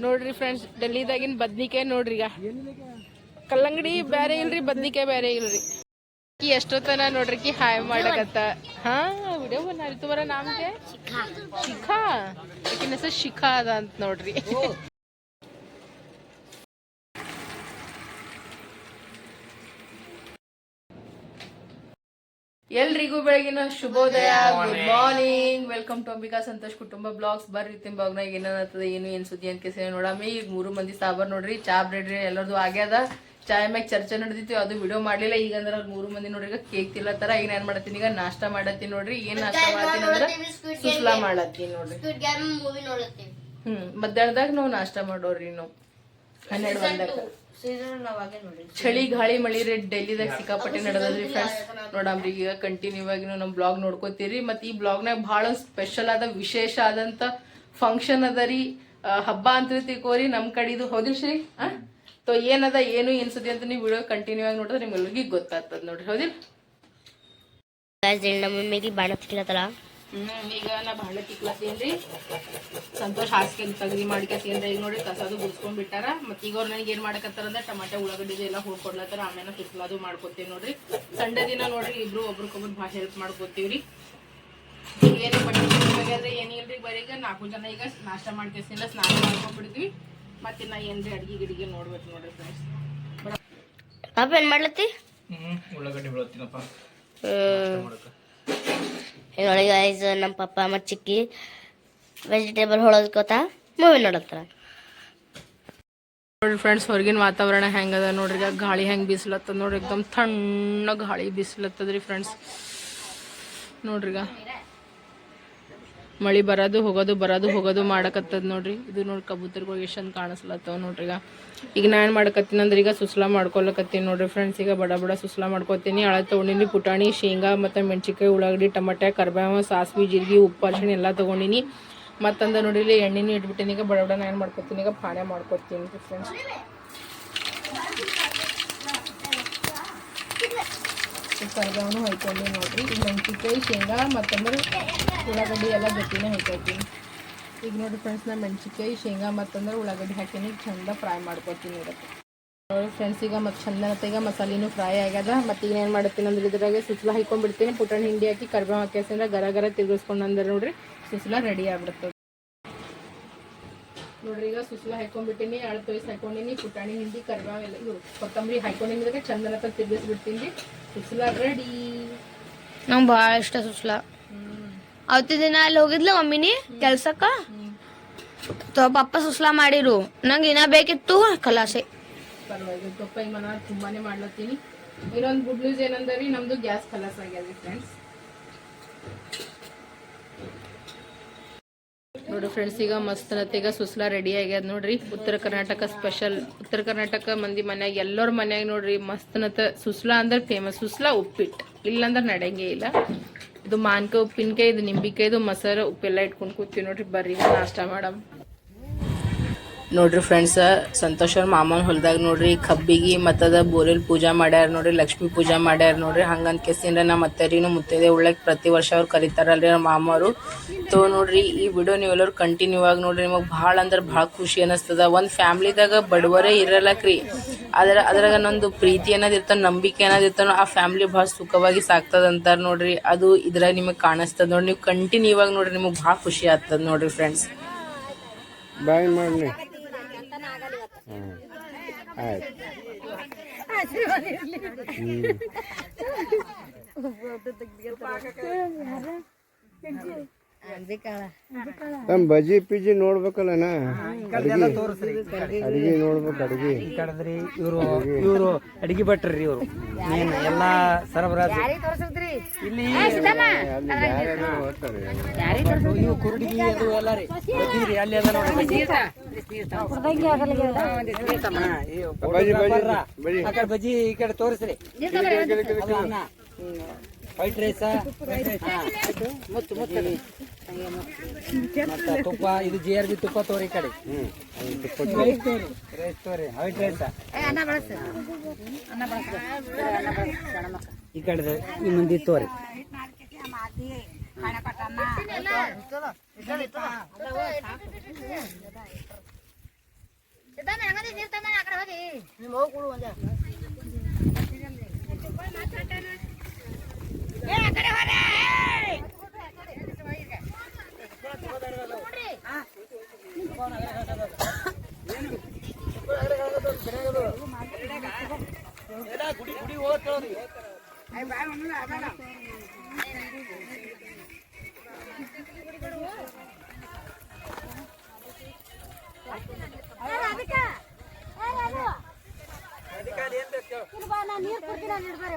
ನೋಡ್ರಿ ಫ್ರೆಂಡ್ಸ್ ಡೆಲ್ಲಿದಾಗಿನ ಬದ್ನಿಕಾಯಿ ನೋಡ್ರಿ ಈಗ ಕಲ್ಲಂಗಡಿ ಬೇರೆ ಇಲ್ರಿ, ಬದ್ನಿಕಾಯಿ ಬೇರೆ ಇಲ್ರಿ. ಕಿ ಎಷ್ಟೊತ್ತನ ನೋಡ್ರಿ ಕಿ, ಹಾಯ್ ಮಾಡಕತ್ತ. ಹಾ ವಿಡಿಯೋ ಬಂದ ಬರ, ನಮ್ಗೆ? ಶಿಖಾ. ಶಿಖಾ? ಹೆಸರು ಶಿಖಾ ಅದ ಅಂತ ನೋಡ್ರಿ. ಎಲ್ರಿಗೂ ಬೆಳಗಿನ ಶುಭೋದಯ good morning welcome to Ambika Santosh ಕುಟುಂಬ ಬ್ಲಾಗ್ಸ್. ಬರ್ರಿ ತಿನ್ ಬ್ಲಾಗ್ನಾಗ ಏನಾಗ್ತದ ಏನು ಏನ್ ಸುದ್ದಿ ಅಂತ ಕೇಸ ನೋಡಮ್ಮಿ ಈಗ ಮೂರು ಮಂದಿ ಸಾಬಾರ್ ನೋಡ್ರಿ ಚಾ ಬ್ರೆಡ್ ಎಲ್ಲರದು ಆಗ್ಯದ ಚಾಯ್ ಮ್ಯಾಗ ಚರ್ಚೆ ನಡೆದಿತ್ತು ಅದು ವಿಡಿಯೋ ಮಾಡ್ಲಿಲ್ಲ. ಈಗ ಅಂದ್ರೆ ಮೂರು ಮಂದಿ ನೋಡ್ರಿ ಈಗ ಕೇಕ್ ತಿಲ್ಲತ್ತಾರ ಈಗ ಏನ್ ಮಾಡತ್ತೀನಿ ಈಗ ನಾಷ್ಟ ಮಾಡತ್ತೀನಿ ನೋಡ್ರಿ. ಏನ್ ನಾಷ್ಟ ಮಾಡತ್ತೀನಿ ಅಂದ್ರ ಸುಸ್ಲಾ ಮಾಡತ್ತೀನಿ ನೋಡ್ರಿ. ಹ್ಮ್ ಮಧ್ಯಾಹ್ನದಾಗ ನಾವು ನಾಷ್ಟ ಮಾಡೋರಿ ನಾವು ಹನ್ನೆರಡು ಬಂದಾಗ ಚಳಿ ಗಾಳಿ ಮಳಿ ರೇಟ್ ಡೆಲ್ಲಿದಾಗ ಸಿಕ್ಕಾಪಟ್ಟೆ ನಡೆದದ್ರಿ ಫ್ರೆಂಡ್ಸ್ ನೋಡಮ್ರಿ ಈಗ ಕಂಟಿನ್ಯೂ ಆಗಿ ನಮ್ ಬ್ಲಾಗ್ ನೋಡ್ಕೋತೀರಿ. ಮತ್ ಈ ಬ್ಲಾಗ್ನಾಗ ಬಹಳ ಸ್ಪೆಷಲ್ ಆದ ವಿಶೇಷ ಆದಂತ ಫಂಕ್ಷನ್ ಅದ ರೀ. ಹಬ್ಬ ಅಂತ ತಿಳ್ಕೋರಿ ನಮ್ ಕಡೆದು ಹೌದಿಲ್ ಶ್ರೀ ಆ? ತೋ ಏನದ ಏನು ಏನ್ ಅಂತ ನೀವು ವಿಡಿಯೋ ಕಂಟಿನ್ಯೂ ಆಗಿ ನೋಡಿದ್ರೆ ನಿಮ್ಗೆ ಗೊತ್ತಾಗ್ತದ ನೋಡ್ರಿ. ಹೌದಿಲ್? ನಮ್ಮ ಮಮ್ಮಿಗೆ ಬಾಣ ತಿಕ್ಲತ್ತಲ್ಲ ಹ್ಮ್ ಈಗ ನಾ ಬಹಳ ತಿಕ್ಲತ್ತೀನ್ರಿ ಸಂತೋಷ್ ಹಾಸಿಗೆ ತಗದಿ ಮಾಡ್ಕತ್ತೀನ್ರಿ ಈಗ ನೋಡಿ ಕಸದು ಗುಡ್ಸ್ಕೊಂಡ್ ಬಿಟ್ಟಾರ ಮತ್ತೆ ಈಗ ಅವ್ರು ನನಗೆ ಏನ್ ಮಾಡಕತ್ತಾರ ಅಂದ್ರೆ ಟಮಾಟೆ ಉಳ್ಳಾಗಡ್ಡಿ ಎಲ್ಲ ಹೋಗ್ಕೊಡ್ಲತ್ತಾರ ಆಮೇಲೆ ಸುಸ್ಲಾದು ಮಾಡ್ಕೊತೀವಿ ನೋಡ್ರಿ. ಸಂಡೆ ದಿನ ನೋಡ್ರಿ ಇಬ್ರು ಒಬ್ರಿಗೊಬ್ರು ಭಾಳ ಹೆಲ್ಪ್ ಮಾಡ್ಕೊತೀವ್ರಿ. ಈಗ ಏನು ಬಟ್ಟೆ ಏನಿಲ್ರಿ ಬರೀ ಈಗ ನಾಲ್ಕು ಜನ ಈಗ ನಾಷ್ಟ ಮಾಡ್ಕೇಸಿಂದ ಸ್ನಾನ ಮಾಡ್ಕೊಂಡ್ಬಿಡ್ತೀವಿ. ಮತ್ತಿನ್ನ ಏನ್ರಿ ಅಡ್ಗೆ ಗಿಡಿಗೆ ನೋಡ್ಬೇಕು ನೋಡ್ರಿ ಫ್ರೆಂಡ್ಸ್ ಪಾಪ ಏನ್ ಮಾಡ್ಲತ್ತಿ? ಹ್ಮ್ ಉಳ್ಳಾಗಡ್ಡಿ ಬೆಳತ್ತಿನಪ್ಪ ನೋಡಿ ಗಾಯ್ಸ್ ನಮ್ಮ ಪಪ್ಪ ಮತ್ತು ಚಿಕ್ಕಿ ವೆಜಿಟೇಬಲ್ ಹೊಳದ್ಕೋತ ಮೂವಿ ನೋಡತ್ತಾರ ನೋಡ್ರಿ ಫ್ರೆಂಡ್ಸ್ ಹೊರಗಿನ ವಾತಾವರಣ ಹೆಂಗದ ನೋಡ್ರಿ ಗಾಳಿ ಹೆಂಗ್ ಬಿಸಿಲತ್ತದ ನೋಡ್ರಿ, ಎಕ್ದಮ್ ತಣ್ಣ ಗಾಳಿ ಬಿಸಿಲತ್ತದ್ರಿ ಫ್ರೆಂಡ್ಸ್ ನೋಡ್ರಿ ಈಗ. ಮಳಿ ಬರೋದು ಹೋಗೋದು ಬರೋದು ಹೋಗೋದು ಮಾಡಕತ್ತದ ನೋಡ್ರಿ. ಇದು ನೋಡಿ ಕಬೂತರ್ಗಳು ಎಷ್ಟೊಂದು ಕಾಣಿಸ್ಲತ್ತವ ನೋಡ್ರಿ ಈಗ. ಈಗ ನಾ ಏನು ಮಾಡಕತ್ತೀನಿ ಅಂದ್ರೆ ಈಗ ಸುಸ್ಲಾ ಮಾಡ್ಕೊಳಕತ್ತೀನಿ ನೋಡ್ರಿ ಫ್ರೆಂಡ್ಸ್ ಈಗ ಬಡ ಬಡ ಸುಸ್ಲಾ ಮಾಡ್ಕೊತೀನಿ. ಹಳೆ ತೊಗೊಂಡಿನಿ ಪುಟಾಣಿ, ಶೇಂಗಾ ಮತ್ತು ಮೆಣಸಿನ್ಕಾಯಿ, ಉಳ್ಳಾಗಡ್ಡಿ ಟಮಾಟೆ ಕರ್ಬೇವ, ಸಾಸ್ವಿ, ಜೀರಿಗೆ, ಉಪ್ಪು, ಅರಿಶಿಣ ಎಲ್ಲ ತೊಗೊಂಡಿನಿ. ಮತ್ತಂದ ನೋಡಿ ಇಲ್ಲಿ ಎಣ್ಣೆನೂ ಇಟ್ಬಿಟ್ಟಿನಿ, ಈಗ ಬಡ ಬಡ ನಾ ಏನು ಮಾಡ್ಕೊತೀನಿ, ಈಗ ಪಾಣೆ ಮಾಡ್ಕೊತೀನಿ ಫ್ರೆಂಡ್ಸ್ ಕರ್ಬೇವನು ಹೊಯ್ಕೊಂಡು ನೋಡಿರಿ. ಈಗ ಮೆಣಸಿನ್ಕಾಯಿ, ಶೇಂಗಾ, ಮತ್ತಂದ್ರೆ ಉಳ್ಳಾಗಡ್ಡಿ ಎಲ್ಲ ಗಟ್ಟಿನೇ ಹಾಕೊತೀನಿ ಈಗ ನೋಡಿರಿ ಫ್ರೆಂಡ್ಸ್ ನಾ ಮೆಣಸಿನ್ಕಾಯಿ, ಶೇಂಗಾ, ಮತ್ತಂದ್ರೆ ಉಳ್ಳಾಗಡ್ಡಿ ಹಾಕಿನಿ ಚಂದ ಫ್ರೈ ಮಾಡ್ಕೊತೀನಿ ಇದಕ್ಕೆ. ನೋಡಿ ಫ್ರೆಂಡ್ಸ್ ಈಗ ಮತ್ತೆ ಚಂದ ಈಗ ಮಸಾಲಿನೂ ಫ್ರೈ ಆಗ್ಯದ. ಮತ್ತೆ ಈಗ ಏನು ಮಾಡ್ತೀನಿ ಅಂದ್ರೆ ಇದ್ರಾಗೆ ಸುಸ್ಲ ಹಾಕೊಂಡ್ಬಿಡ್ತೀನಿ ಪುಟಾಣಿ ಹಿಂಡಿ ಹಾಕಿ ಕರ್ಬೇವು ಹಾಕಿಸಿದ್ರೆ ಗರ ಗರ ತಿರ್ಗಿಸ್ಕೊಂಡು ಅಂದ್ರೆ ನೋಡ್ರಿ. ಸುಸ್ಲ ರೆಡಿ ಆಗ್ಬಿಡ್ತದೆ. ನೋಡ್ರಿ ಈಗ ಸುಸ್ಲ ಹಾಕೊಂಡ್ಬಿಟ್ಟಿನಿ ಎರಡು ತೊಯ್ಸ್ ಹಾಕೊಂಡಿನಿ ಪುಟಾಣಿ ಹಿಂಡಿ ಕರ್ಬೇವು ಎಲ್ಲ ಕೊತ್ತಂಬರಿ ಹಾಕೊಂಡಿದ್ದಕ್ಕೆ ಚಂದನ ತಿರ್ಗಿಸ್ಬಿಡ್ತೀನಿ. ಸುಸ್ಲ ರೆಡಿ ನಂಗೆ ಭಾಳ ಇಷ್ಟ ಸುಸ್ಲ ಅವತ್ತು ದಿನ ಅಲ್ಲಿ ಹೋಗಿದ್ಲ ಮಮ್ಮಿನಿ ಕೆಲ್ಸಕ್ಕ? ಪಪ್ಪ ಸುಸ್ಲಾ ಮಾಡಿರು. ನಂಗೆ ಇನ್ನ ಬೇಕಿತ್ತು ಕಲಾಸೆ ಪರವಾಗಿಲ್ಲ ತೊಪ್ಪ ಈಗ ನಾನು ತುಂಬಾನೇ ಮಾಡ್ಲತ್ತೀನಿ. ಇನ್ನೊಂದು ಗುಡ್ ನ್ಯೂಸ್ ಏನಂದ್ರೆ ನಮ್ದು ಗ್ಯಾಸ್ ಕಲಸ್ ಆಗ್ಯದ ಫ್ರೆಂಡ್ಸ್ ನೋಡ್ರಿ ಫ್ರೆಂಡ್ಸ್ ಈಗ ಮಸ್ತ್ ಈಗ ಸುಸ್ಲಾ ರೆಡಿ ಆಗ್ಯದ ನೋಡ್ರಿ. ಉತ್ತರ ಕರ್ನಾಟಕ ಸ್ಪೆಷಲ್ ಉತ್ತರ ಕರ್ನಾಟಕ ಮಂದಿ ಮನ್ಯಾಗ ಎಲ್ಲರ ಮನ್ಯಾಗ ನೋಡ್ರಿ ಮಸ್ತನತ ಸುಸ್ಲಾ ಅಂದ್ರೆ ಫೇಮಸ್ ಸುಸ್ಲಾ ಉಪ್ಪಿಟ್ಟು. ಇಲ್ಲಂದ್ರೆ ನಡೆಯಂಗೇ ಇಲ್ಲ. ಇದು ಮಾನ್ಕಾಯಿ ಉಪ್ಪಿನಕಾಯಿ, ಇದು ನಿಂಬಿಕಾಯಿದು ಮೊಸರು ಉಪ್ಪೆಲ್ಲ ಇಟ್ಕೊಂಡು ಕೂತೀವಿ ನೋಡ್ರಿ. ಬರ್ರಿ ನಾಷ್ಟ ಮಾಡಮ್. ನೋಡ್ರಿ ಫ್ರೆಂಡ್ಸ್ ಸಂತೋಷ್ ಅವ್ರ ಮಾಮನ ಹೊಲದಾಗ ನೋಡ್ರಿ ಕಬ್ಬಿಗೆ ಮತ್ತದ ಬೋರಿಲ್ ಪೂಜಾ ಮಾಡ್ಯಾರ ನೋಡ್ರಿ, ಲಕ್ಷ್ಮಿ ಪೂಜಾ ಮಾಡ್ಯಾರ ನೋಡ್ರಿ ಹಂಗಂತ ಕೇಸಿಂದ ನಮ್ಮ ಅತ್ತರಿನು ಮುತ್ತೈದೆ ಉಳ್ಳಕ್ ಪ್ರತಿ ವರ್ಷ ಅವ್ರು ಕರೀತಾರಲ್ರಿ ನಮ್ಮ ಮಾಮರು ತೋ ನೋಡ್ರಿ, ಈ ವಿಡಿಯೋ ನೀವೆಲ್ಲರೂ ಕಂಟಿನ್ಯೂ ಆಗಿ ನೋಡ್ರಿ, ನಿಮಗೆ ಭಾಳ ಅಂದ್ರೆ ಭಾಳ ಖುಷಿ ಅನಸ್ತದ. ಒಂದು ಫ್ಯಾಮ್ಲಿದಾಗ ಬಡವರೇ ಇರಲ್ಲಕ್ರಿ ಅದ್ರ ಅದ್ರಾಗ ನಂದು ಪ್ರೀತಿ ಅನ್ನೋದು ಇರ್ತಾನೆ ನಂಬಿಕೆ ಅನ್ನೋದು ಇರ್ತಾನೆ ಆ ಫ್ಯಾಮ್ಲಿ ಭಾಳ ಸುಖವಾಗಿ ಸಾಕ್ತದ ಅಂತಾರ ನೋಡ್ರಿ, ಅದು ಇದ್ರಾಗ ನಿಮಗೆ ಕಾಣಿಸ್ತದ ನೋಡ್ರಿ, ನೀವು ಕಂಟಿನ್ಯೂ ಆಗಿ ನೋಡ್ರಿ, ನಿಮಗೆ ಭಾಳ ಖುಷಿ ಆಗ್ತದೆ ನೋಡ್ರಿ ಫ್ರೆಂಡ್ಸ್ ಬಾಯ್ ಮಾಡಿ ಆಯ್ತು ತಮ್ಮ ಬಜಿ ಪಿಜಿ ನೋಡ್ಬೇಕಲ್ಲನ ಅಡಿಗೆ. ನೋಡ್ಬೇಕು ಅಡಿಗೆ. ಕಡದ್ರಿ ಇವರು ಇವರು ಅಡಿಗೆ ಭಟ್ರಿ ಇವರು. ಮೇನ್ ಎಲ್ಲಾ ಸರಬರಾಜು. ಇಲ್ಲಿ ಇವು ಕುರುಡಿಗಿ ಅದು ಎಲ್ಲ ರೀ. ಬಜ್ಜಿ ರೀ ಅಲ್ಲಿ ಅದ ನೋಡಿ. ಬಜಿ ಬಜಿ. ಬಜಿ ಆ ಕಡೆ ಬಜ್ಜಿ ಈ ಕಡೆ ತೋರಿಸ್ರಿ. ಅನ್ನ. ವೈಟ್ ರೈಸ ಮುತ್ತು ಮುತ್ತು. ತುಪ್ಪ, ಇದು ಜಿ ಆರ್ ಬಿ ತುಪ್ಪ ತೋರಿ ಈ ಕಡೆ. ರೈಸ್ ತೋರಿ. ವೈಟ್ ರೈಸ ಈ ಕಡೆ ಈ ಮಂದಿ ತೋರಿ ಗುಡಿ ಗುಡಿ ಹೋಗ್ತೇವ್ರಿ ನೀರು ಕುಡ್ತೀನಿ ನೀಡ್ಬಾರಿ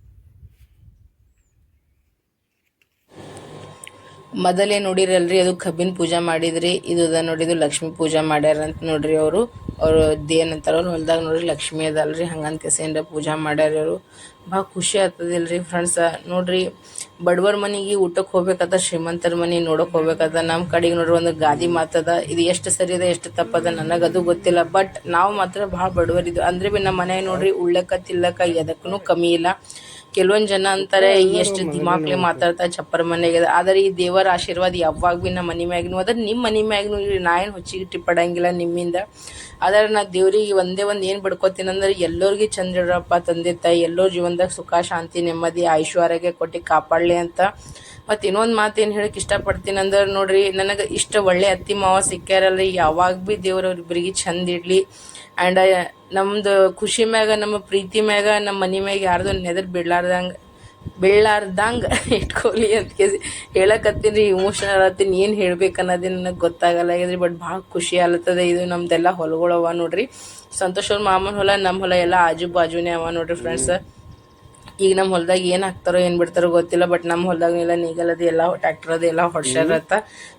ಮೊದಲೇ ನೋಡಿರಲ್ರಿ, ಅದು ಕಬ್ಬಿನ ಪೂಜೆ ಮಾಡಿದ್ರಿ, ಇದು ಅದ ನೋಡಿದು ಲಕ್ಷ್ಮಿ ಪೂಜೆ ಮಾಡ್ಯಾರ ಅಂತ ನೋಡ್ರಿ ಅವರು. ಅವರು ಏನಂತಾರ, ಅವ್ರು ಹೊಲ್ದಾಗ ನೋಡ್ರಿ ಲಕ್ಷ್ಮಿ ಅದಲ್ರಿ, ಹಂಗಂತ ಕೇಸಿಂದ ಪೂಜೆ ಮಾಡ್ಯಾರ ಅವರು. ಭಾಳ ಖುಷಿ ಆಗ್ತದಿಲ್ರಿ ಫ್ರೆಂಡ್ಸ್ ನೋಡ್ರಿ, ಬಡವರ ಮನೆಗೆ ಊಟಕ್ಕೆ ಹೋಗ್ಬೇಕಾದ ಶ್ರೀಮಂತರ ಮನೆ ನೋಡಕ್ಕೆ ಹೋಗ್ಬೇಕಾದ ನಮ್ಮ ಕಡೆಗೆ ನೋಡ್ರಿ ಒಂದು ಗಾದಿ ಮಾತದ ಇದು ಎಷ್ಟು ಸರಿ ಅದ, ಎಷ್ಟು ತಪ್ಪದ ಅದು ಗೊತ್ತಿಲ್ಲ ಬಟ್ ನಾವು ಮಾತ್ರ ಭಾಳ ಬಡವರಿದ್ದು ಅಂದ್ರೆ ಭೀ ನಮ್ಮ ಮನೆಯಾಗ ನೋಡ್ರಿ, ಉಳ್ಳಕ್ಕ ತಿಲ್ಲಕ್ಕ ಎದಕ್ಕೂ ಕಮ್ಮಿ ಇಲ್ಲ. ಕೆಲವೊಂದ್ ಜನ ಅಂತಾರೆ ಎಷ್ಟು ದಿಮಾಕ್ಲೆ ಮಾತಾಡ್ತಾ ಚಪ್ಪರ ಮನೆಗೆ ಆದ್ರೆ ಈ ದೇವರ ಆಶೀರ್ವಾದ ಯಾವಾಗ ಭೀ ನಮ್ಮ ಮನೆ ಮ್ಯಾಗ್ನು. ಅದ್ರ ನಿಮ್ಮ ಮನೆ ಮ್ಯಾಗ್ನು. ನಾ ಏನು ಹೊಚ್ಚಿಗೆ ಟಿಪ್ಪಡಂಗಿಲ್ಲ ನಿಮ್ಮಿಂದ. ಆದ್ರೆ ನಾ ದೇವ್ರಿಗೆ ಒಂದೇ ಒಂದ್ ಏನ್ ಬಿಡ್ಕೋತೀನಿ ಅಂದ್ರೆ ಎಲ್ಲರಿಗೂ ಚಂದ ಇಡ್ರಪ್ಪ ತಂದೆ ತಾಯಿ ಎಲ್ಲರ ಜೀವನದಾಗ ಸುಖ, ಶಾಂತಿ, ನೆಮ್ಮದಿ ಐಶ್ವರ್ಯಗೆ ಕೊಟ್ಟು ಕಾಪಾಡ್ಲಿ ಅಂತ. ಮತ್ತೆ ಇನ್ನೊಂದ್ ಮಾತು ಏನ್ ಹೇಳಕ್ ಇಷ್ಟಪಡ್ತೀನಿ ಅಂದ್ರೆ ನೋಡ್ರಿ, ನನಗೆ ಇಷ್ಟ ಒಳ್ಳೆ ಅತ್ತಿ ಮಾವ ಸಿಕ್ಕ್ಯಾರಲ್ರಿ, ಯಾವಾಗ ಬಿ ದೇವ್ರವ್ರಿಬ್ರಿಗೆ ಚಂದ ಇಡ್ಲಿ. ಆ್ಯಂಡ್ ನಮ್ದು ಖುಷಿ ಮ್ಯಾಗ, ನಮ್ಮ ಪ್ರೀತಿ ಮ್ಯಾಗ, ನಮ್ಮ ಮನೆ ಮ್ಯಾಗ ಯಾರ್ದು ನೆದರ್ ಬಿಡ್ಲಾರ್ದಂಗ ಬೀಳಾರ್ದಂಗ ಇಟ್ಕೊಳ್ಳಿ ಅಂತ ಕೇಸಿ ಹೇಳಕತ್ತೀನಿ ರೀ ಇಮೋಷನಲ್ ಆತೀನಿ ಏನು ಹೇಳ್ಬೇಕು ಅನ್ನೋದೇ ನನಗೆ ಗೊತ್ತಾಗಲ್ಲ ಆಗಿದ್ರಿ ಬಟ್ ಭಾಳ ಖುಷಿ ಆಗ್ಲತ್ತದ ಇದು ನಮ್ದೆಲ್ಲ ಹೊಲಗಳು ಅವ ನೋಡ್ರಿ. ಸಂತೋಷ್ ಅವ್ರ ಮಾಮನ ಹೊಲ ನಮ್ಮ ಹೊಲ ಎಲ್ಲ ಆಜು ಬಾಜುನೇ ಅವ ನೋಡ್ರಿ ಫ್ರೆಂಡ್ಸ್ ಈಗ ನಮ್ಮ ಹೊಲದಾಗ ಏನು ಹಾಕ್ತಾರೋ ಏನು ಬಿಡ್ತಾರೋ ಗೊತ್ತಿಲ್ಲ ಬಟ್ ನಮ್ಮ ಹೊಲದಾಗ ಎಲ್ಲ ನೀಗಲದು ಎಲ್ಲ ಟ್ಯಾಕ್ಟರ್ ಅದು ಎಲ್ಲ ಹೊಡ್ಸ್ಯಾರತ್ತ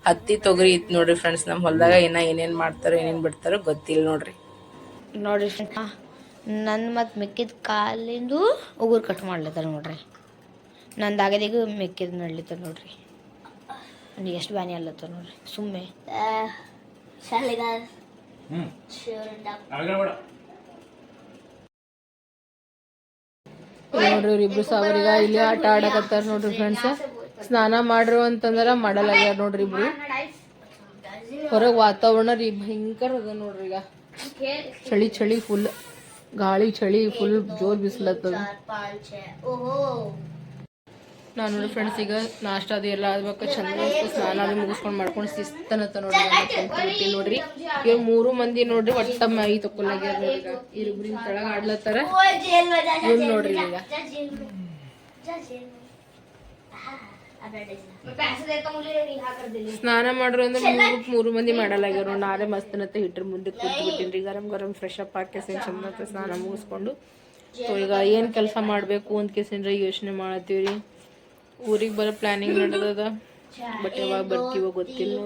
ಹತ್ತಿ ತೊಗರಿ ಇತ್ತು ನೋಡ್ರಿ ಫ್ರೆಂಡ್ಸ್ ನಮ್ಮ ಹೊಲದಾಗ ಏನ ಏನೇನು ಮಾಡ್ತಾರೋ ಏನೇನು ಬಿಡ್ತಾರೋ ಗೊತ್ತಿಲ್ಲ ನೋಡ್ರಿ. ನೋಡ್ರಿ ನನ್ನ ಮತ್ತು ಮಿಕ್ಕಿದ ಕಾಲಿಂದು ಉಗುರು ಕಟ್ ಮಾಡ್ಲತ್ತಾರ ನೋಡ್ರಿ. ನಂದು ಆಗದೀಗ ಮೆಕ್ಕಿದ ನಡ್ಲಿತ್ತಾರ ನೋಡ್ರಿ. ನನಗೆ ಎಷ್ಟು ಬ್ಯಾನಿ ಅಲ್ಲತ್ತ ನೋಡ್ರಿ. ಸುಮ್ಮನೆ ನೋಡ್ರಿ ಇಬ್ರು ಸಾವಿರ ಇಲ್ಲಿ ಆಟ ಆಡಕತ್ತಾರ ನೋಡ್ರಿ ಫ್ರೆಂಡ್ಸ್ ಸ್ನಾನ ಮಾಡ್ರು ಅಂತಂದ್ರ ಮಾಡಲಾಗ್ಯಾರ ನೋಡ್ರಿ ಇಬ್ರು. ಹೊರಗ್ ವಾತಾವರಣ ರೀ ಭಯಂಕರ ಅದ ನೋಡ್ರಿ ಈಗ. ಚಳಿ ಚಳಿ ಫುಲ್ ಗಾಳಿ ಚಳಿ ಫುಲ್ ಜೋರ್ ಬಿಸಿಲತ್ತದ. ನಾನು ನೋಡಿ ಫ್ರೆಂಡ್ಸ್ ಈಗ ನಾಷ್ಟ ಅದು ಎಲ್ಲ ಆದ್ಬೇಕು ಚಂದ ಸ್ನಾನ ಅದು ಮುಗಿಸ್ಕೊಂಡು ಮಾಡ್ಕೊಂಡು ಶಿಸ್ತನತ್ತ ನೋಡ್ರಿ ನೋಡ್ರಿ. ಇವ್ರು ಮೂರು ಮಂದಿ ನೋಡ್ರಿ, ಒಟ್ಟ ಮೈ ತಕೊಲಾಗ್ಯಾರ ನೋಡ್ರಿ ಈಗ. ಇವ್ರಿಬ್ರಿನ್ ತೆಳಗ ಆಡ್ಲತ್ತಾರ. ಇವ್ರು ನೋಡ್ರಿ ಈಗ. ಸ್ನಾನ ಮಾಡ್ರು ಅಂದ್ರೆ ಮೂರು ಮೂರು ಮಂದಿ ಮಾಡಲಾಗ್ಯಾರ ನಾಳೆ ಮಸ್ತನತ್ತ ಹಿಟ್ರ ಮುಂದೆ ಕೂತ್ಬಿಟ್ಟಿನ್ರಿ. ಗರಂ ಗರಂ ಫ್ರೆಶ್ ಅಪ್ ಹಾಕಿ ಚಂದ ಸ್ನಾನ ಮುಗಿಸ್ಕೊಂಡು. ಸೊ ಈಗ ಏನ್ ಕೆಲಸ ಮಾಡ್ಬೇಕು ಅಂತ ಕೇಸಿಂದ್ರ ಯೋಚನೆ ಮಾಡತ್ತೀವ್ರಿ ಊರಿಗೆ ಬರೋ ಪ್ಲಾನಿಂಗ್ ನಡೆದದ? ಬಟ್ ಯಾವಾಗ ಬರ್ತೀವೋ ಗೊತ್ತಿಲ್ಲ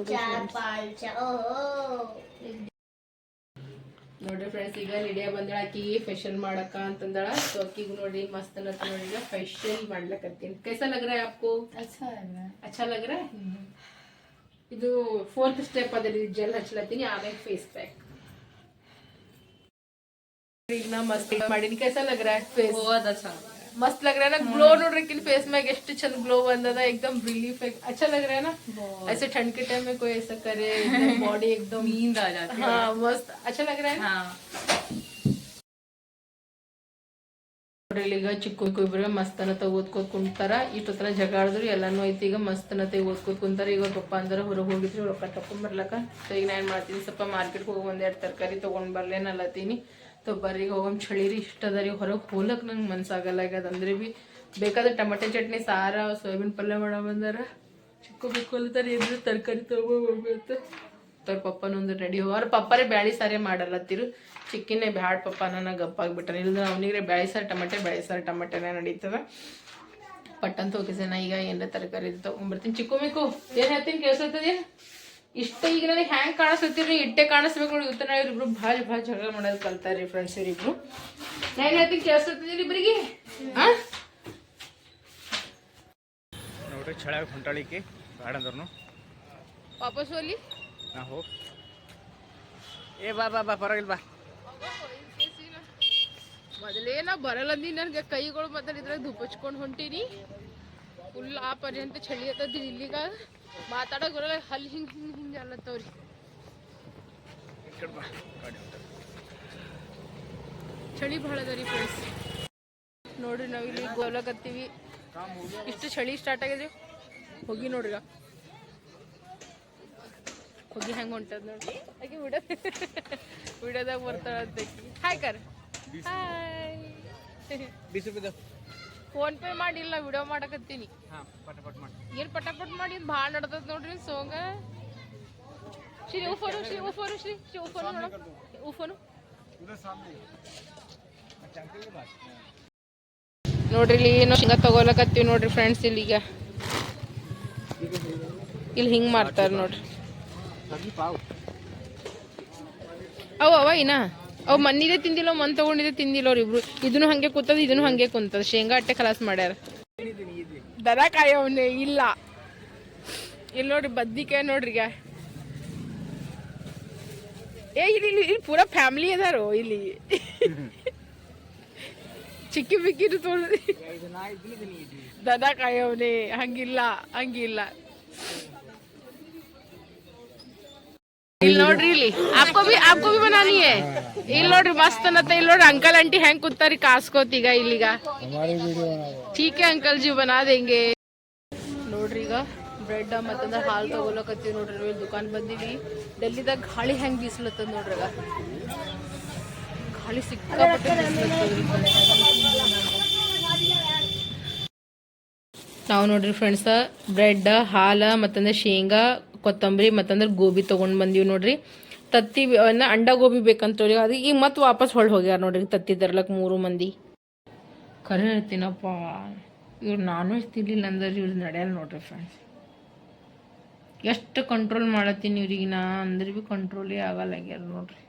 ನೋಡ್ರಿ ಫ್ರೆಂಡ್ಸ್ ಈಗ ಲಿಡಿಯಾ ಬಂದಳ ಆಕಿಗೆ ಫೇಶಿಯಲ್ ಮಾಡಕ ಅಂತಂದಳ. ಸೊ ಆಕಿಗೆ ನೋಡಿ ಮಸ್ತ್ ಅನ್ನತ್ ನೋಡಿ ಈಗ ಫೇಶಿಯಲ್ ಮಾಡ್ಲಕತ್ತೀನಿ. ಕೈಸಾ ಲಗ್ ರಹ ಅಚ್ಚಾ ಲಗ್ ಇದು ಫೋರ್ತ್ ಸ್ಟೆಪ್ ಅದ್ರಿ ಜೆಲ್ ಹಚ್ಲತ್ತೀನಿ ಆಮೇಲೆ ಫೇಸ್ ಪ್ಯಾಕ್ ಈಗ ನಾ ಮಸ್ತ್ ಮಾಡಿನಿ. ಕೈಸಾ ಲಗ್ ಫೇಸ್ ಓದ್ ಅಚ್ಚಾ मस्त लग रहा है ना ग्लो ನೋಡ್ರಿ ಕಿನ್ फेस में ಎಷ್ಟು ಚಂದ ಗ್ಲೋ ಬಂದದ एकदम रिलीफ है अच्छा लग रहा है ना ऐसे ठंड के टाइम में कोई ऐसा करे बॉडी एकदम नींद आ जाती है हाँ मस्त अच्छा लग रहा है हाँ ನೋಡ್ರಿ ಈಗ ಚಿಕ್ಕ ಇಬ್ರಿಗೆ ಮಸ್ತನ ಓದ್ಕೋತ್ ಕುಂತಾರ ಇಷ್ಟೊತ್ತನ ಜಗ ಆಡಿದ್ರು ಎಲ್ಲಾನು ಐತಿ ಈಗ ಮಸ್ತನ ಓದ್ಕೋತ್ ಕುಂತಾರ ಈಗ ಪಪ್ಪ ಅಂದ್ರೆ ಹೊರಗೆ ಹೋಗಿದ್ರು ರೊಕ್ಕ ತಕೊಂಡ್ ಬರ್ಲಕ್ಕ ಸೊ ಈಗ ನಾ ಏನ್ ಮಾಡ್ತೀನಿ ಸ್ವಲ್ಪ ಮಾರ್ಕೆಟ್ಗೆ ಹೋಗಿ ಒಂದೆರಡು ತರಕಾರಿ ತಗೊಂಡ್ ಬರ್ಲೇನಲ್ಲತ್ತೀನಿ ಸೊ ಬರ್ರಿಗೆ ಹೋಗಮ್ ಚಳಿ ರೀ ಇಷ್ಟ ಅದ ರೀ. ಹೊರಗೆ ಹೋಲಕ್ ನಂಗೆ ಮನ್ಸಾಗಲ್ಲ. ಆಗ್ಯದ ಅಂದ್ರೆ ಬಿ ಬೇಕಾದ್ರೆ ಟಮಟೆ ಚಟ್ನಿ, ಸಾರ, ಸೋಯಾಬೀನ್ ಪಲ್ಯ ಮಾಡೋ ಬಂದಾರ ಬಿಕ್ಕು ಬಿಕ್ಕೊಲ್ತಾರ ಏನಾದ್ರು ತರಕಾರಿ ತಗೋಬೇಕು ಅವ್ರ ಪಪ್ಪನೊಂದು ರೆಡಿ ಅವ್ರ ಪಪ್ಪರೇ ಬ್ಯಾಳಿ ಸಾರೇ ಮಾಡಲ್ಲತ್ತಿರು ಚಿಕ್ಕಿನೇ ಬ್ಯಾಡ್ ಪಪ್ಪ ನನ್ನ ಗಪ್ಪಾಗ್ಬಿಟ್ಟಾನ ಇಲ್ಲದ್ರೆ ಅವನಿಗೆ ಬ್ಯಾಳಿ ಸಾರು, ಟಮಟೆ, ಬ್ಯಾಳಿ ಸಾರು, ಟಮಟೆನೇ ನಡೀತದ. ಪಟ್ಟಂತ ಹೋಗಿಸೇನ ಈಗ ಏನಾರ ತರಕಾರಿ ತಗೊಂಡ್ಬರ್ತೀನಿ ಚಿಕ್ಕು ಮಿಕ್ಕು, ಏನು ಹೇಳ್ತೀನಿ ಕೇಳಿಸ್ತದೆ ಇಷ್ಟ ಈಗ ನನಗೆ ಹ್ಯಾಂಗ್ ಕಾಣಿಸ್ತೀರಿ ಇಟ್ಟೆ ಕಾಣಿಸ್ಬೇಕು ನೋಡಿ. ಇವತ್ತು ನಾವು ಇವ್ರಿಬ್ರು ಭಾಳ ಭಾಳ ಜಗಳ ಮಾಡೋದು ಕಲ್ತಾರ್ರಿ ಫ್ರೆಂಡ್ಸ್ ಇವರಿಬ್ರು ನಾನು ಹೇಳ್ತೀನಿ ಕೇಳಿಸ್ತದೆ ಇಬ್ಬರಿಗೆ ಹಾ? ಚಳಾಗ ಹೊಂಟಾಳಿಕೆ ಬೇಡ ಅಂದ್ರೂ ವಾಪಸ್ ಹೋಗ್ಲಿ ನಾ ಹೋಗ್ ಏ ಬಾ ಬಾ ಬಾ ಪರವಾಗಿಲ್ಲ ಬಾ. ಮೊದಲೇನ ಬರಲ್ಲಂದಿ ನನಗೆ ಕೈಗಳು ಮೊದಲು ಇದ್ರಾಗ ಧೂಪ ಹಚ್ಕೊಂಡು ಹೊಂಟೀನಿ. ಫುಲ್ ಆ ಪರ್ಯಂತ ಚಳಿ ಇಲ್ಲಿಗ. ಮಾತಾಡಕ್ ಗುರಲ್ಲ ಹಲ್ ಹಿಂಗೆ ಹಿಂಗೆ ಹಿಂಗೆ ಅಲ್ಲತ್ತವ್ರಿ. ಚಳಿ ಭಾಳ ಅದ ರೀ ಫ್ರೆಂಡ್ಸ್ ನೋಡ್ರಿ ನಾವು ಇಲ್ಲಿ ಗೋಲಕತ್ತೀವಿ ಇಷ್ಟು ಚಳಿ ಸ್ಟಾರ್ಟ್ ಆಗಿದೆ. ಹೋಗಿ ನೋಡ್ರಿ. ಹೋಗಿ ಹೆಂಗ್ ಹೊಂಟದ ನೋಡ್ರಿ. ಆಕೆ ವಿಡಿಯೋ ವಿಡಿಯೋದಾಗ ಬರ್ತಾಳ ಅಂತ ಹಾಯ್ ಕರ್. ಹಾಯ್ ಬಿಸಿ ಬಿದ್ದು ಫೋನ್ ಪೇ ಮಾಡಿಲ್ಲ ವಿಡಿಯೋ ಮಾಡಕತ್ತೀನಿ. ಮಾಡಿ. ಏನ್ ಪಟಾಪಟ್ ಮಾಡಿ ಭಾಳ ನಡ್ದದ ನೋಡ್ರಿ ಸೋಂಗ ಶ್ರೀ ಉಫೋನು ಶ್ರೀ ಉಫೋನು ಶ್ರೀ ಶ್ರೀ ಉಫೋನು ನೋಡ. ಉಫೋನು ನೋಡ್ರಿ ಇಲ್ಲಿ ಏನೋ ಹಿಂಗ ತಗೋಲಕತ್ತೀವಿ ನೋಡ್ರಿ ಫ್ರೆಂಡ್ಸ್ ಇಲ್ಲಿ ಈಗ ಇಲ್ಲಿ ಹಿಂಗ್ ಮಾಡ್ತಾರ ನೋಡ್ರಿ. ಅವ ಅವ ಇನ್ನ ಅವ್ ಮನ್ನಿದೆ ತಿಂದಿಲ್ಲ ಮನ್ ತಗೊಂಡಿದೆ ತಿಂದಿಲ್ಲ ಅವ್ರ ಇಬ್ರು. ಇದನ್ನು ಹಂಗೆ ಕೂತದ, ಇದನ್ನು ಹಂಗೆ ಕುಂತದ. ಶೇಂಗಾ ಅಟ್ಟೆ ಕಲಾಸ್ ಮಾಡ್ಯಾರ. ದನ ಕಾಯವನೆ, ಇಲ್ಲ. ಇಲ್ಲಿ ನೋಡ್ರಿ, ಬದ್ನಿಕಾಯಿ ನೋಡ್ರಿ ಏ, ಇಲ್ಲಿ ಇಲ್ಲಿ ಇಲ್ಲಿ ಪೂರಾ ಫ್ಯಾಮಿಲಿ ಅದಾರೋ, ಇಲ್ಲಿ. ಚಿಕ್ಕಿ ಬಿಕ್ಕಿರು ತೋಳ್ರಿ ದನ ಕಾಯವನೆ, ಹಂಗಿಲ್ಲ ಹಂಗಿಲ್ಲ. ಇಲ್ಲಿ ನೋಡ್ರಿ ಇಲ್ಲಿ. ಆಪ್ಕೋ ಬಿ ಆಪ್ಕೋ ಬಿ ಬನಾನಿ ಇಲ್ಲಿ ನೋಡ್ರಿ ಮಸ್ತ್ ಅನ್ನತ್ತ. ಇಲ್ಲಿ ನೋಡ್ರಿ ಅಂಕಲ್ ಆಂಟಿ ಹೆಂಗ್ ಕೂತಾರಿ ಕಾಸ್ಕೋತೀಗ ಇಲ್ಲಿಗ. ಠೀಕ್ ಅಂಕಲ್ ಜಿ ಬನಾ ದೇಂಗೆ ನೋಡ್ರಿ ಈಗ ಬ್ರೆಡ್ ಮತ್ತಂದ್ರ ಹಾಲು ತಗೊಳಕತ್ತೀವಿ ನೋಡ್ರಿ ಇಲ್ಲಿ ದುಕಾನ್ ಬಂದಿವಿ. ಡೆಲ್ಲಿದಾಗ ಗಾಳಿ ಹೆಂಗ್ ಬೀಸ್ಲತ್ತದ ನೋಡ್ರಿ ಈಗ. ಗಾಳಿ ಸಿಕ್ಕಾಪಟ್ಟೆ ನಾವು ನೋಡ್ರಿ ಫ್ರೆಂಡ್ಸ್, ಬ್ರೆಡ್, ಹಾಲು ಮತ್ತಂದ್ರೆ ಶೇಂಗಾ ಕೊತ್ತಂಬರಿ ಮತ್ತಂದ್ರೆ ಗೋಬಿ ತೊಗೊಂಡು ಬಂದೀವಿ ನೋಡ್ರಿ. ತತ್ತಿ ಅಂಡ ಗೋಬಿ ಬೇಕಂತ ಅದಕ್ಕೆ ಈಗ ಮತ್ತೆ ವಾಪಸ್ ಹೊಳ್ ಹೋಗ್ಯಾರ ನೋಡ್ರಿ ತತ್ತಿ ತರ್ಲಕ್ ಮೂರು ಮಂದಿ. ಕರೆ ಹೇಳ್ತೀನಪ್ಪ. ಇವ್ರು ನಾನ್ ವೆಜ್ ತಿನ್ನಲಿಲ್ಲ ಅಂದ್ರೆ ಇವ್ರು ನಡೆಯಲ್ಲ ನೋಡ್ರಿ ಫ್ರೆಂಡ್ಸ್ ಎಷ್ಟು ಕಂಟ್ರೋಲ್ ಮಾಡತ್ತೀನಿ ಇವ್ರಿಗೆ ನಾ ಅಂದ್ರೆ ಭೀ ಕಂಟ್ರೋಲೇ ಆಗಲ್ಲಾಗ್ಯಾರ ನೋಡ್ರಿ.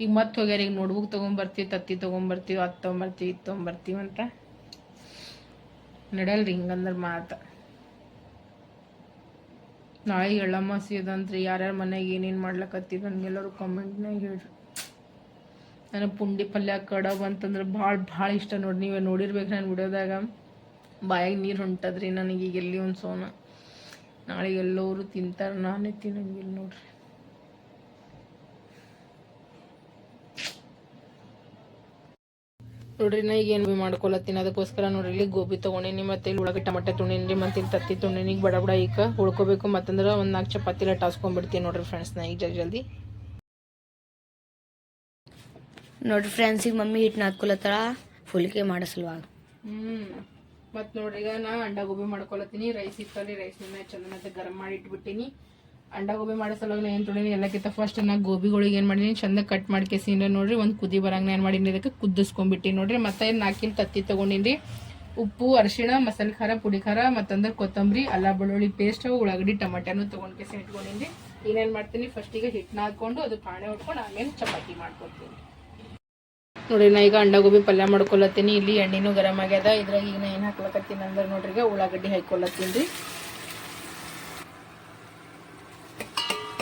ಈಗ ಮತ್ತೆ ಹೋಗ್ಯಾರ, ಈಗ ನೋಟ್ಬುಕ್ ತೊಗೊಂಬರ್ತೀವಿ ತತ್ತಿ ತೊಗೊಂಬರ್ತೀವಿ ಅದು ತೊಗೊಂಬರ್ತೀವಿ ಅಂತ. ನಡೆಯಲ್ರಿ ಹಿಂಗಂದ್ರೆ ಮಾತು. ನಾಳೆ ಎಳ್ಳಮಾಸಿ ಅದಂತ್ರಿ, ಯಾರ್ಯಾರ ಮನೆಗೆ ಏನೇನು ಮಾಡ್ಲಕತ್ತೀವಿ ನನಗೆಲ್ಲರೂ ಕಮೆಂಟ್ನಾಗ ಹೇಳ್ರಿ. ನನಗೆ ಪುಂಡಿ ಪಲ್ಯ, ಕಡಬ್ ಅಂತಂದ್ರೆ ಭಾಳ ಭಾಳ ಇಷ್ಟ ನೋಡಿ ನೀವೇ ನೋಡಿರ್ಬೇಕು ನಾನು ವಿಡಿಯೋದಾಗ. ಬಾಯಾಗ ನೀರು ಹೊಂಟದ್ರಿ ನನಗೆ ಈಗ ಎಲ್ಲಿ ಒಂದು ಸೋನ. ನಾಳೆ ಎಲ್ಲರೂ ತಿಂತಾರೆ, ನಾನೇ ತಿನ್ನಂಗಿಲ್ಲ ನೋಡ್ರಿ. ನೋಡ್ರಿ ನಾ ಈಗ ಏನು ಮಾಡ್ಕೊಳತ್ತೀನಿ. ಅದಕ್ಕೋಸ್ಕರ ನೋಡ್ರಿ ಇಲ್ಲಿ ಗೋಬಿ ತೊಗೊಂಡಿನಿ ಮತ್ತೆ ಇಲ್ಲಿ ಉಳಗಡೆ ಟಮಟೆ ತೊಗೊಂಡಿನಿ ಮತ್ತೆ ಇಲ್ಲಿ ತತ್ತಿ ತೊಗೊಂಡಿನಿ. ಬಡ ಬಡ ಈಗ ಉಳ್ಕೋಬೇಕು ಮತ್ತಂದ್ರೆ ಒಂದು ನಾಲ್ಕು ಚಪಾತಿ ಲಟಾಸ್ಕೊಂಡ್ಬಿಡ್ತೀನಿ ನೋಡ್ರಿ ಫ್ರೆಂಡ್ಸ್ ನಾ. ಈಗ ಜಲ್ದಿ. ನೋಡ್ರಿ ಫ್ರೆಂಡ್ಸ್ ಈಗ ಮಮ್ಮಿ ಹಿಟ್ಟು ನಾದ್ಕೊಳತ್ತಾಳ ಫುಲ್ಕೆ ಮಾಡಿಸಲ್ವಾಗ ಹ್ಮ್. ಮತ್ ನೋಡ್ರಿ ಈಗ ನಾ ಅಂಡಾ ಗೋಬಿ ಮಾಡ್ಕೊಳತ್ತೀನಿ. ರೈಸ್ ಇತ್ತಲ್ಲಿ ರೈಸ್ ನಿನ್ನ ಚಂದ ಗರಂ ಮಾಡಿ ಇಟ್ಬಿಟ್ಟಿನಿ. ಅಂಡಾ ಗೋಬಿ ಮಾಡೋ ಸಲುವಾಗಿ ಏನ್ ತೊಗೊಂಡಿನಿ, ಎಲ್ಲಕ್ಕಿಂತ ಫಸ್ಟ್ ನಾ ಗೋಬಿಗಳಿಗೆ ಏನು ಮಾಡೀನಿ, ಚಂದ ಕಟ್ ಮಾಡ್ಕೇಸಿನ ನೋಡ್ರಿ, ಒಂದು ಕುದಿ ಬರಂಗ ಏನ್ ಮಾಡೀನಿ, ಇದಕ್ಕೆ ನೋಡಿರಿ ನೋಡ್ರಿ. ಮತ್ತೆ ನಾಲ್ಕಿನ ತತ್ತಿ ತಗೊಂಡಿನ್ರಿ ಉಪ್ಪು, ಅರಿಶಿಣ, ಮಸಾಲೆ ಖಾರ, ಪುಡಿ ಖಾರ, ಮತ್ತಂದ್ರೆ ಕೊತ್ತಂಬರಿ, ಅಲ್ಲ ಬೆಳ್ಳುಳ್ಳಿ ಪೇಸ್ಟ್ ಉಳ್ಳಾಗಡ್ಡಿ ಟಮಾಟೆನು ತೊಗೊಂಡ್ಕೇಸಿ ಇಟ್ಕೊಂಡಿನಿ. ಏನೇನ್ ಮಾಡ್ತೀನಿ ಫಸ್ಟ್ ಈಗ ಹಿಟ್ಟನ್ನ ಹಾಕ್ಕೊಂಡು ಅದು ಕಾಣೆ ಹೊಡ್ಕೊಂಡು ಆಮೇಲೆ ಚಪಾತಿ ಮಾಡ್ಕೊತೀನಿ. ನೋಡಿ, ನಾ ಈಗ ಅಂಡ ಗೋಬಿ ಪಲ್ಯ ಮಾಡ್ಕೊಳತ್ತೀನಿ ಇಲ್ಲಿ ಎಣ್ಣೆನೂ ಗರಮ್ ಆಗ್ಯದ. ಇದ್ರಾಗ ಈಗ ಏನು ಹಾಕ್ಲಕತ್ತೀನಿ ಅಂದ್ರೆ ನೋಡ್ರಿ, ಈಗ ಉಳ್ಳಾಗಡ್ಡಿ ಹಾಕೊಳತ್ತೀನಿ ರೀ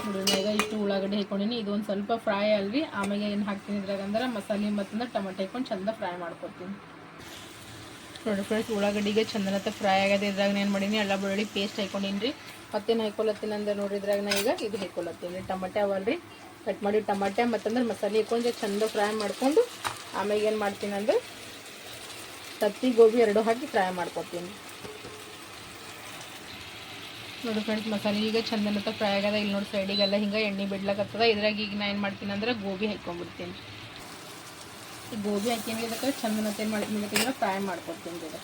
ನೋಡ್ರಿ ಈಗ ಇಷ್ಟು ಉಳ್ಳಾಗಡ್ಡಿ ಹಾಕೊಂಡಿನಿ. ಇದು ಸ್ವಲ್ಪ ಫ್ರೈ ಅಲ್ರಿ. ಆಮೇಲೆ ಏನು ಹಾಕ್ತೀನಿ ಇದ್ರಾಗ ಅಂದ್ರೆ ಮಸಾಲೆ ಮತ್ತಂದ್ರೆ ಟೊಮೆಟೊ ಹಾಕೊಂಡು ಚಂದ ಫ್ರೈ ಮಾಡ್ಕೊತೀನಿ ನೋಡಿ ಫ್ರೆಂಡ್ಸ್ ಉಳ್ಳಾಗಡ್ಡಿಗೆ ಚಂದನತ್ತ ಫ್ರೈ ಆಗ್ಯದ ಇದ್ರಾಗ ಏನು ಮಾಡೀನಿ? ಎಲ್ಲ ಬೆಳ್ಳುಳ್ಳಿ ಪೇಸ್ಟ್ ಹಾಕೊಂಡಿನಿ ರೀ ಮತ್ತೇನು ಹಾಕೊಳತ್ತೀನಿ ಅಂದ್ರೆ ನೋಡಿದ್ರಾಗ ನಾ ಈಗ ಇದು ಹಾಕೊಳತ್ತೀನಿ. ಟಮಟೆ ಅವಲ್ರಿ. ಕಟ್ ಮಾಡಿ ಟೊಮೆಟೊ, ಮತ್ತಂದ್ರೆ ಮಸಾಲೆ ಹಾಕೊಂಡು ಚಂದ ಫ್ರೈ ಮಾಡ್ಕೊಂಡು ಆಮೇಲೆ ಏನು ಮಾಡ್ತೀನಿ ಅಂದ್ರೆ ತತ್ತಿ, ಗೋಬಿ ಎರಡು ಹಾಕಿ ಫ್ರೈ ಮಾಡ್ಕೊತೀನಿ ನೋಡಿ ಫ್ರೆಂಡ್ಸ್ ಮಸಾಲೆ ಈಗ ಚಂದನತ್ತ ಫ್ರೈ ಆಗ್ಯದ ಇಲ್ಲಿ ನೋಡಿ ಸೈಡಿಗೆಲ್ಲ ಹಿಂಗೆ ಎಣ್ಣೆ ಬಿಡ್ಲಕತ್ತದ. ಇದ್ರಾಗ ಈಗ ನಾ ಏನು ಮಾಡ್ತೀನಿ ಅಂದ್ರೆ ಗೋಬಿ ಹಾಕ್ಕೊಂಡ್ಬಿಡ್ತೀನಿ ಈ ಗೋಬಿ ಹಾಕಿನ ಇದಕ್ಕೆ ಚಂದನತ್ತ ಏನು ಮಾಡ್ತೀನಿ ಫ್ರೈ ಮಾಡ್ಕೊಡ್ತೀನಿ ಇದಕ್ಕೆ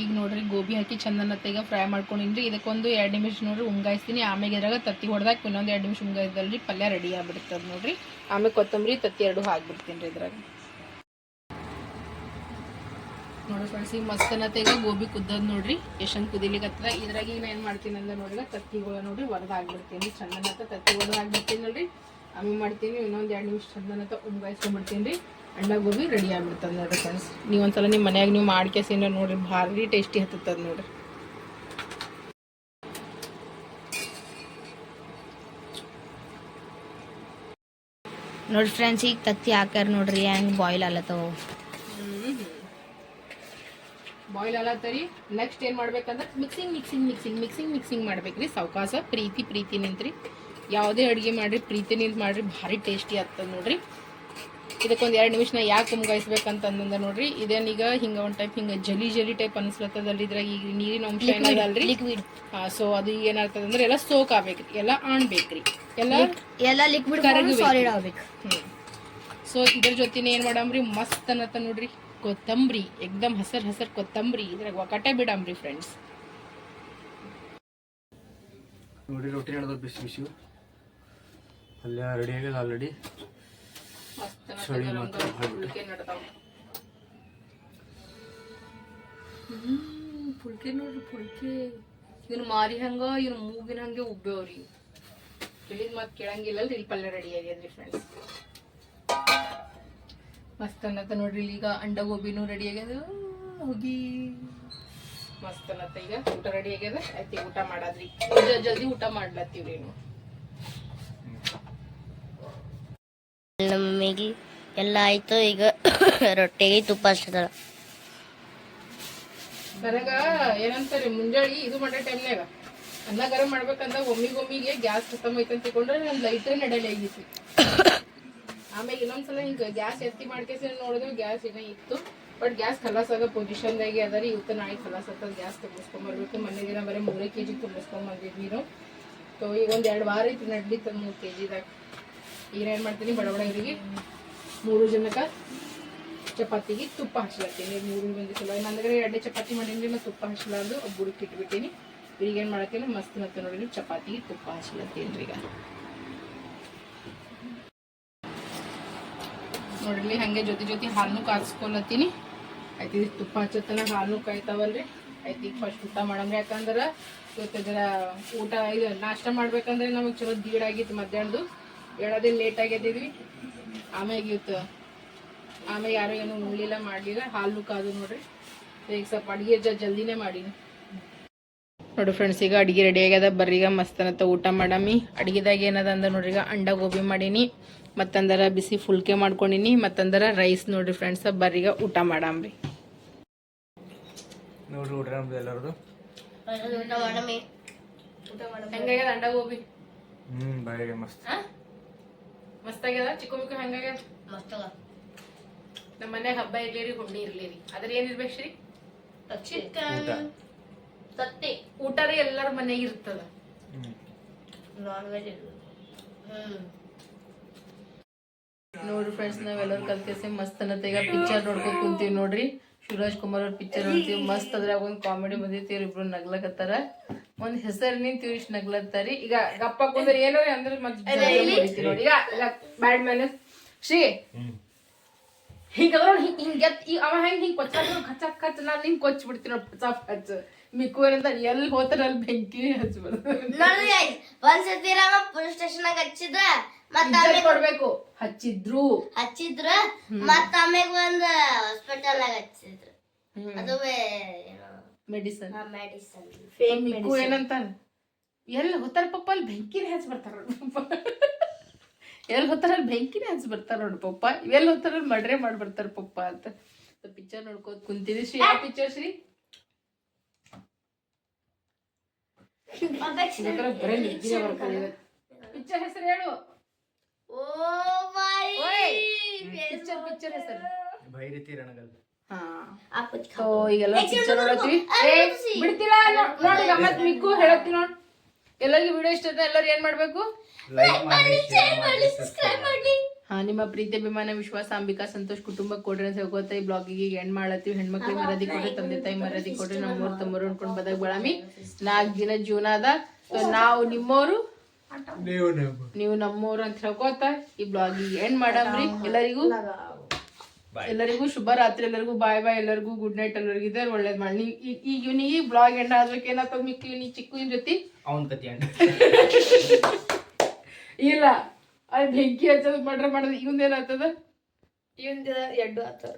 ಈಗ ನೋಡ್ರಿ, ಗೋಬಿ ಹಾಕಿ ಚಂದನತ್ತ ಈಗ ಫ್ರೈ ಮಾಡ್ಕೊಂಡಿನ್ರಿ. ಇದಕ್ಕೊಂದು ಎರಡು ನಿಮಿಷ ನೋಡ್ರಿ, ಉಂಗಾಯಿಸ್ತೀನಿ. ಆಮೇಲೆ ಇದ್ರಾಗ ತತ್ತಿ ಹೊಡೆದಾಗ ಇನ್ನೊಂದು ಎರಡು ನಿಮಿಷ ಉಂಗಾಯಿಸ್ದಲ್ರಿ ಪಲ್ಯ ರೆಡಿ ಆಗಿಬಿಡ್ತದೆ ನೋಡ್ರಿ. ಆಮೇಲೆ ಕೊತ್ತಂಬರಿ, ತತ್ತಿ ಎರಡು ಹಾಕ್ಬಿಡ್ತೀನಿ ರೀ ಇದ್ರಾಗ. ನೋಡಿ ಫ್ರೆಂಡ್ಸ್ ಈಗ ಮಸ್ತನ ಗೋಬಿ ಕುದ್ದದ್ ನೋಡ್ರಿ ಎಷ್ಟೊಂದು ಕುದಿಲಿಕ್ಕೆ ಇದ್ರಾಗ ಈಗ ಏನು ಮಾಡ್ತೀನಿ ಅಂದ್ರೆ ನೋಡ್ರಿ ತತ್ತಿಗಳ ನೋಡ್ರಿ ಒರದ ಹಾಕ್ಬಿಡ್ತೀನಿ ಚಂದನ ತತ್ತಿ ಒರದ ನೋಡ್ರಿ. ಆಮೇಲೆ ಮಾಡ್ತೀನಿ, ಇನ್ನೊಂದು ಎರಡು ನಿಮಿಷ ಚಂದನ ಉಂಗಾಯಿಸ್ಕೊಂಡ್ಬಿಡ್ತೀನಿ ರೀ. ಅಂಡ ಗೋಬಿ ರೆಡಿ ಆಗ್ಬಿಡ್ತದೆ ನೋಡ್ರಿ ಫ್ರೆಂಡ್ಸ್ ನೀವೊಂದ್ಸಲ ನಿಮ್ಮ ಮನ್ಯಾಗ ನೀವು ಮಾಡ್ಕೇಸಿನ ನೋಡ್ರಿ, ಭಾರಿ ಟೇಸ್ಟಿ ಹತ್ತದ ನೋಡ್ರಿ. ನೋಡಿ ಫ್ರೆಂಡ್ಸ್ ಈಗ ತತ್ತಿ ಹಾಕ್ಯಾರ ನೋಡ್ರಿ, ಹೆಂಗೆ ಬಾಯ್ಲ್ ಅಲ್ಲತ್ತವು ಬಾಯ್ಲ್ ಆಗತ್ತರಿ ನೆಕ್ಸ್ಟ್ ಏನ್ ಮಾಡ್ಬೇಕಂದ್ರೆ mixing mixing mixing mixing mixing ಮಾಡ್ಬೇಕ್ರಿ ಸಾವಕಾಸ ಪ್ರೀತಿ ಪ್ರೀತಿ ನಿಂತ್ರಿ. ಯಾವುದೇ ಅಡುಗೆ ಮಾಡ್ರಿ ಪ್ರೀತಿ ನಿಂತ್ ಮಾಡ್ರಿ ಭಾರಿ ಟೇಸ್ಟಿ ಆಗ್ತದೆ ನೋಡ್ರಿ. ಇದಕ್ಕೊಂದು ಎರಡು ನಿಮಿಷ ಯಾಕೆ ಮುಗಾಯಿಸ್ಬೇಕಂತಂದ್ರೆ ನೋಡ್ರಿ ಇದೇನೀಗ ಹಿಂಗ ಒಂದ್ ಟೈಪ್ ಹಿಂಗ ಜಲಿ ಜಲಿ ಟೈಪ್ ಅನ್ಸ್ಲತ್ತದಲ್ರಿ ಇದ್ರಾಗ ಈಗ ನೀರಿನ ಅಂಶ ಏನದಲ್ರಿ? ಲಿಕ್ವಿಡ್ ಸೊ ಅದು ಈಗ ಏನಾಗ್ತದ ಅಂದ್ರೆ ಎಲ್ಲ ಸೋಕ್ ಆಗ್ಬೇಕ್ರಿ ಎಲ್ಲ ಆಣ್ಬೇಕ್ರಿ ಎಲ್ಲ ಎಲ್ಲ ಲಿಕ್ವಿಡ್ ಕರಗಬೇಕು. ಸಾಲಿಡ್ ಆಗ್ಬೇಕು. ಸೊ ಇದ್ರ ಜೊತೆನೇ ಏನ್ ಮಾಡಮ್ರಿ ಮಸ್ತ್ ಅನ್ನತ್ತ ನೋಡ್ರಿ. ಕೊತ್ತಂಬರಿ ಎಕ್ದಮ್ ಹಸರ್ ಹಸರ್ ಕೊತ್ತಂಬರಿ ಇದ್ರಾಗ ಒಕಟೆ ಬಿಡಂಬ್ರಿ ಫ್ರೆಂಡ್ಸ್ ನೋಡಿ ರೊಟ್ಟಿ ನಡೆದ ಬಿಸಿ ಬಿಸಿ. ಪಲ್ಯ ರೆಡಿ ಆಗ್ಯದ ಆಲ್ರೆಡಿ ಚಳಿ ಮಾತ್ರ ಪುಲ್ಕೆ ನೋಡ್ರಿ ಪುಲ್ಕೆ. ಇವನ್ ಮಾರಿ ಹಂಗ ಇವನ್ ಮೂಗಿನ ಹಂಗೆ ಉಬ್ಬೇವ್ರಿ. ತಿಳಿದ್ ಮಾತ್ ಕೇಳಂಗಿಲ್ಲ ಇಲ್ಲಿ ಪಲ್ಯ ರೆಡಿ ಆಗ್ಯದ್ರಿ ಫ್ರೆಂಡ್ಸ್ ಮಸ್ತ್ ಅನ್ನತ್ತ ನೋಡ್ರಿ ಈಗ ಅಂಡ ಗೋಬಿನೂ ರೆಡಿ ಆಗ್ಯದ. ಹೋಗಿ. ಮಸ್ತ್ ಅನ್ನತ್ತ ಈಗ ಊಟ ರೆಡಿ ಆಗ್ಯದ. ಐತಿ ಊಟ ಮಾಡಾದ್ರಿ. ಜಲ್ದಿ ಊಟ ಮಾಡ್ಲತ್ತೀವ್ರಿ ನೀವು. ನಮ್ಮ ಮಮ್ಮಿಗೆ ಎಲ್ಲ ಆಯ್ತು ಈಗ ರೊಟ್ಟಿಗೆ ತುಪ್ಪ ಹಚ್ಚಿದಾಳ. ಬರಗ ಏನಂತಾರೆ ಮುಂಜಾಳಿ ಇದು ಮಾಡೋ ಟೈಮ್ನಾಗ ಅನ್ನ ಗರಂ ಮಾಡ್ಬೇಕಂದ ಒಮ್ಮಿಗೊಮ್ಮಿಗೆ ಒಮ್ಮಿಗೆ ಗ್ಯಾಸ್ ಖತಮ್ ಐತೆ ಅಂತ ತಿಳ್ಕೊಂಡ್ರೆ ನನ್ ಲೈಟ್ರೇ ನಡೆಯಲ್ಲ ಆಗಿತ್ತು ಆಮೇಲೆ ಇನ್ನೊಂದ್ಸಲ ಹಿಂಗ ಗ್ಯಾಸ್ ಎತ್ತಿ ಮಾಡ್ಕೇಸಿ ನೋಡಿದ್ವಿ ಗ್ಯಾಸ್ ಇನ್ನ ಇತ್ತು ಬಟ್ ಗ್ಯಾಸ್ ಖಲಾಸ್ ಆಗೋ ಅದ ರೀ. ಇವತ್ತು ನಾಳೆ ಆಗ್ತದ ಗ್ಯಾಸ್ ತುಂಬಿಸ್ಕೊಂಬರ್ಬೇಕು ಮೊನ್ನೆ ದಿನ ಬರೀ ಮೂರೇ ಕೆ ಜಿ ತುಂಬಿಸ್ಕೊಂಬಂದಿದ್ವಿ ನಾವು ಸೊ ಈಗ ಒಂದ್ ಎರಡು ವಾರ ಐತಿ ನಡ್ಲಿತ್ತ ಮೂರು ಕೆ ಜಿದಾಗ ಈಗ ಏನು ಮಾಡ್ತೀನಿ, ಬಡ ಬಡ ಇವರಿಗೆ ಮೂರು ಜನಕ್ಕೆ ಚಪಾತಿಗೆ ತುಪ್ಪ ಹಚ್ಲತ್ತೀನಿ ಮೂರು ಮಂದಿ ಚಲೋ ನಂದ್ರೆ ಎರಡೇ ಚಪಾತಿ ಮಾಡೀನಿ ನಾ ತುಪ್ಪ ಹಚ್ಲಾರ್ದು ಬುಡಕ್ಕೆ ಇಟ್ಬಿಟ್ಟಿನಿ. ಈಗ ಏನು ಮಾಡತ್ತೀನಿ ಮಸ್ತ್ ಮತ್ತೆ ನೋಡಿ ಚಪಾತಿಗೆ ತುಪ್ಪ ಹಚ್ಲತ್ತೀನಿ ಈಗ. ನೋಡ್ರಿ ಹಾಗೆ ಜೊತೆ ಜೊತೆ ಹಾಲು ಕಾಯಿಸ್ಕೊಲತ್ತೀನಿ ಆಯ್ತು ತುಪ್ಪ ಹಚ್ಚತನ ಹಾಲು ಕಾಯ್ತಾವಲ್ರಿ. ಆಯ್ತು, ಈಗ ಫಸ್ಟ್ ಊಟ ಮಾಡಮ್ರಿ ಯಾಕಂದ್ರೆ ಇವತ್ತು ಅದರ ಊಟ, ಇದು ನಾಷ್ಟ ಮಾಡ್ಬೇಕಂದ್ರೆ ನಮಗೆ ಚಲೋ ದೀಡ್ ಮಧ್ಯಾಹ್ನದು. ಹೇಳೋದೇ ಲೇಟ್ ಆಗ್ಯದಿದ್ವಿ. ಆಮ್ಯಾಗ ಇವತ್ತು ಆಮೇಲೆ ಯಾರೂ ಏನು ಉಣ್ಲಿಲ್ಲ ಮಾಡಲಿಲ್ಲ. ಹಾಲು ಕಾದು ನೋಡ್ರಿ. ಈಗ ಸ್ವಲ್ಪ ಅಡುಗೆ ಜ ಜಲ್ದಿನೇ ಮಾಡೀನಿ. ನೋಡಿ ಫ್ರೆಂಡ್ಸ್ ಈಗ ಅಡುಗೆ ರೆಡಿ ಆಗ್ಯದ. ಬರ್ರಿ ಈಗ ಮಸ್ತ್ ಅನ್ನತ್ತ ಊಟ ಮಾಡಮ್ಮಿ ಅಡುಗೆದಾಗ ಏನದ ಅಂದ್ರೆ ನೋಡ್ರಿ ಈಗ ಅಂಡ ಗೋಬಿ ಮಾಡೀನಿ. ಮತ್ತಂದರ ಬಿಸಿ ಫುಲ್ಕೆ ಮಾಡ್ಕೊಂಡಿನಿ ಮತ್ತಂದರ ರೈಸ್ ನೋಡ್ರಿ ಫ್ರೆಂಡ್ಸ್ ಬರೀಗ ಊಟ ಮಾಡಾಮ್ರಿ ನೋಡ್ರಿ ಊಟ ನಮ್ದು ಎಲ್ಲರದು? ಹೆಂಗಾಗ್ಯದ ಅಂಡ ಗೋಬಿ? ಹ್ಮ್ ಬಾಯಿಗೆ ಮಸ್ತ್. ಮಸ್ತ್ ಆಗ್ಯದ ಚಿಕ್ಕ ಮಿಕ್ಕ ಹೆಂಗಾಗ್ಯದ? ನಮ್ಮ ಮನ್ಯಾಗ ಹಬ್ಬ ಇರ್ಲಿರಿ ಹುಣ್ಣಿ ಇರ್ಲಿರಿ ಅದ್ರ ಏನಿರ್ಬೇಕು ಶ್ರೀ ಚಿಕನ್ ತತ್ತಿ ಊಟ. ರೀ ಎಲ್ಲರ ಮನೆಯಾಗ ಇರ್ತದ. ಹ್ಮ್. ನಾನ್ ವೆಜ್ ನೋಡ್ರಿ ಫ್ರೆಂಡ್ಸ್ ನಾವೆಲ್ಲರೂ ಕಲ್ತೇಸಿ ಮಸ್ತ್ ಅನ್ನತ್ತೆ ಈಗ ಪಿಕ್ಚರ್ ನೋಡ್ಕೊಂಡು ಕುಂತೀವಿ ನೋಡ್ರಿ. ಶಿವರಾಜ್ ಕುಮಾರ್ ಅವ್ರ ಪಿಕ್ಚರ್ ನೋಡ್ತೀವಿ. ಮಸ್ತ್ ಅದ್ರಾಗ ಒಂದ್ ಕಾಮಿಡಿ ಬಂದೈತಿ ಇಬ್ರು ನಗ್ಲಕತ್ತಾರ. ಒಂದ್ ಹೆಸರು ನಿಂತ ಇಷ್ಟ ನಗ್ಲತ್ತಾರಿ ಈಗ ಗಪ್ಪ ಕುಂದ್ರೆ. ಏನೋ ಅಂದ್ರೆ ಮತ್ತೆ ನೋಡಿ. ಈಗ ಈಗ ಬ್ಯಾಡ್ ಮ್ಯಾನ್ ಶ್ರೀ ಹಿಂಗ ಹಿಂಗ್ ಹಿಂಗ್ ಎತ್ ಈ ಅವ ಹೆಂಗ್ ಹಿಂಗ್ ಕೊಚ್ಚ ಖಚ್ಚ ಖಚ್ ನಾನ್ ಹಿಂಗ್ ಕೊಚ್ಚ ಬಿಡ್ತೀನಿ ನೋಡಿ ಪಚಾಪ್ ಹಚ್ಚ ಮಿಕ್ಕು ಏನಂತ ಎಲ್ಲಿ ಹೋತಾರ ಅಲ್ಲಿ ಬೆಂಕಿ ಹಚ್ಚ ರಾಮ ಪೊಲೀಸ್ ಸ್ಟೇಷನ್ ಹಚ್ಚಿದ ಮತ್ತ ಕೊಡ್ಬೇಕು. ಹಚ್ಚಿದ್ರು. ಹಚ್ಚಿದ್ರ ಮತ್ತ ಆಮೇಲೆ ಒಂದ್ ಹಾಸ್ಪಿಟಲ್ ಆಗ ಹಚ್ಚಿದ್ರು. ಅದುವೇ ಮೆಡಿಸನ್ ಮೆಡಿಸನ್ ಮಿಕ್ಕು ಏನಂತ ಎಲ್ಲಿ ಹೋತಾರ ಪಪ್ಪ ಅಲ್ಲಿ ಬೆಂಕಿನ ಹಚ್ಚಿ ಬರ್ತಾರ ನೋಡಿ ಪಪ್ಪ ಎಲ್ಲಿ ಹೋತಾರ ಅಲ್ಲಿ ಬೆಂಕಿನ ಹಚ್ಚಿ ಬರ್ತಾರ ನೋಡಿ ಪಪ್ಪ ಎಲ್ಲಿ ಹೋತಾರ ಅಲ್ಲಿ ಮಡ್ರೆ ಮಾಡಿ ಬರ್ತಾರ ಪಪ್ಪ ಅಂತ. ಪಿಕ್ಚರ್ ನೋಡ್ಕೋತ ಕುಂತಿದ್ವಿ ಶ್ರೀ ಯಾವ ಪಿಕ್ಚರ್ ಶ್ರೀ. ಪಿಕ್ಚರ್ ಹೆಸರು ಹೇಳು. ಪಿಕ್ಚರ್ ಪಿಕ್ಚರ್ ಹೆಸರು. ಬೈರಿತಿ ರಣಗಲ್. ಹಾ. ಆಪತ್ ಸೊ ಈಗೆಲ್ಲ ಪಿಕ್ಚರ್ ನೋಡತ್ತೀವಿ ಏ, ಬಿಡ್ತಿಲ್ಲ ನೋ- ನೋಡಿ ಗಮ್ಮತ್ ಮಿಕ್ಕು ಹೇಳತ್ತಿ ನೋಡ್. ಎಲ್ಲರಿಗೂ ವಿಡಿಯೋ ಇಷ್ಟ ಆಯ್ತಾ ಎಲ್ಲರೂ ಏನ್ ಮಾಡ್ಬೇಕು? ಲೈಕ್ ಮಾಡಿ ಶೇರ್ ಮಾಡಿ ಸಬ್ಸ್ಕ್ರೈಬ್ ಮಾಡಿ. ಹಾ ನಿಮ್ಮ ಪ್ರೀತಿ ಅಭಿಮಾನ ವಿಶ್ವಾಸ ಅಂಬಿಕಾ ಸಂತೋಷ್ ಕುಟುಂಬ ಕೊಡ್ರಿ ಅಂತ ಹೇಳ್ಕೊತ ಈ ಬ್ಲಾಗಿಗೆ ಎಂಡ್ ಮಾಡತ್ತೀವಿ. ಹೆಣ್ಮಕ್ಳಿಗೆ ಮರದಿ ಕೊಡ್ರಿ ತಂದೆ ತಾಯಿ ಮರದಿ ಕೊಡ್ರಿ ನಮ್ಮೂರ್ ತಮ್ಮರು ಅನ್ಕೊಂಡ್ ಬದಾಗ ಬಳಾಮಿ. ನಾಲ್ಕು ದಿನ ಜೀವನ ಅದ. ಸೊ ನಾವು ನಿಮ್ಮೋರು ನೀವು ನಮ್ಮ ನೀವು ನಮ್ಮೋರು ಅಂತ ಹೇಳ್ಕೊತ ಈ ಬ್ಲಾಗ್ ಎಂಡ್ ಮಾಡಮ್ರಿ. ಎಲ್ಲರಿಗೂ ಎಲ್ಲರಿಗೂ ಶುಭ ರಾತ್ರಿ ಎಲ್ಲರಿಗೂ ಬಾಯ್ ಬಾಯ್ ಎಲ್ಲರಿಗೂ ಗುಡ್ ನೈಟ್ ಎಲ್ಲರಿಗೂ ಇದೆ ಒಳ್ಳೇದ್ ಮಾಡಿ. ನೀವ್ ಈಗ ಇವ್ನಿ ಈ ಬ್ಲಾಗ್ ಎಂಡ್ ಆದ್ರಕ್ಕೆ ಏನಾಗ್ತದ ಮಿಕ್ಕಿ ಇವ್ನಿ ಚಿಕ್ಕು ಇನ್ ಜೊತೆ? ಅವನ್ ಕತಿ ಇಲ್ಲ. ಅದ್ ಬೆಂಕಿ ಹಚ್ಚೋದು ಮಡ್ರ ಮಾಡೋದು ಇವಂದ ಏನಾಗ್ತದ ಇವಂದ ಎಡ್ಡು ಆತವ್ರ